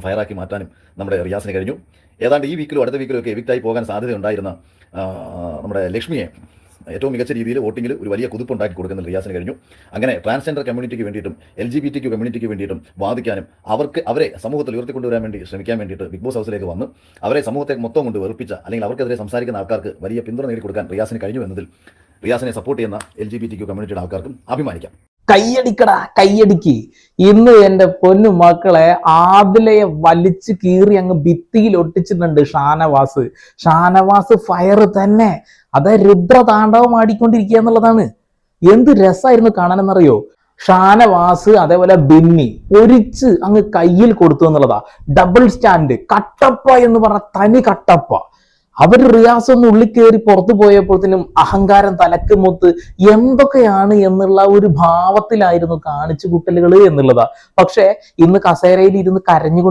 ദിവസം ഫയറാക്കി മാറ്റാനും നമ്മുടെ റിയാസിന് കഴിഞ്ഞു. ഏതാണ്ട് ഈ വീക്കിലും അടുത്ത വീക്കിലും ഒക്കെ എവിക്റ്റായി പോകാൻ സാധ്യതയുണ്ടായിരുന്ന നമ്മുടെ ലക്ഷ്മിയെ ഏറ്റവും മികച്ച രീതിയിൽ വോട്ടിങ്ങിൽ ഒരു വലിയ കുതിപ്പുണ്ടാക്കി കൊടുക്കുന്ന റിയാസിന് കഴിഞ്ഞു. അങ്ങനെ ട്രാൻസ്ജെൻഡർ കമ്മ്യൂണിറ്റിക്ക് വേണ്ടിയിട്ടും എൽ ജി ബി ടി കമ്മ്യൂണിറ്റിക്ക് വേണ്ടിയിട്ടും വാദിക്കാനും അവർക്ക് അവരെ സമൂഹത്തിൽ ഉയർത്തിക്കൊണ്ടുവരാൻ വേണ്ടി ശ്രമിക്കാൻ വേണ്ടിയിട്ട് ബിഗ് ബോസ് ഹൗസിലേക്ക് വന്ന് അവരെ സമൂഹത്തെ മൊത്തം കൊണ്ട് വെറുപ്പിച്ച അല്ലെങ്കിൽ അവർക്കെതിരെ സംസാരിക്കുന്ന ആൾക്കാർക്ക് വലിയ പിന്തുണ നേടിക്കൊടുക്കാൻ റിയാസിന് കഴിഞ്ഞു എന്നതിൽ റിയാസിനെ സപ്പോർട്ട് ചെയ്യുന്ന എൽ ജി ബി ടി കമ്മ്യൂണിറ്റിയുടെ ആൾക്കാർക്കും അഭിമാനിക്കാം. കയ്യടിക്കടാ കയ്യടിക്ക് ഇന്ന് എന്റെ പൊന്നു മക്കളെ ആദിലയെ വലിച്ചു കീറി അങ്ങ് ഭിത്തിയിൽ ഒട്ടിച്ചിട്ടുണ്ട് ഷാനവാസ്. ഷാനവാസ് ഫയർ തന്നെ. അത് രുദ്രതാണ്ഡവം ആടിക്കൊണ്ടിരിക്കുക എന്നുള്ളതാണ്. എന്ത് രസമായിരുന്നു കാണാനെന്നറിയോ? ഷാനവാസ് അതേപോലെ ബിന്നി ഒരിച്ച് അങ്ങ് കയ്യിൽ കൊടുത്തു എന്നുള്ളതാ. ഡബിൾ സ്റ്റാൻഡ് കട്ടപ്പ എന്ന് പറഞ്ഞ തനി കട്ടപ്പ. അവർ റിയാസ് ഒന്ന് ഉള്ളിൽ കയറി പുറത്തു പോയപ്പോഴത്തേനും അഹങ്കാരം തലക്ക് മൊത്ത് എന്തൊക്കെയാണ് എന്നുള്ള ഒരു ഭാവത്തിലായിരുന്നു കാണിച്ചു കൂട്ടലുകൾ എന്നുള്ളതാ. പക്ഷേ ഇന്ന് കസേരയിൽ ഇരുന്ന് കരഞ്ഞുകൊണ്ടിരിക്കും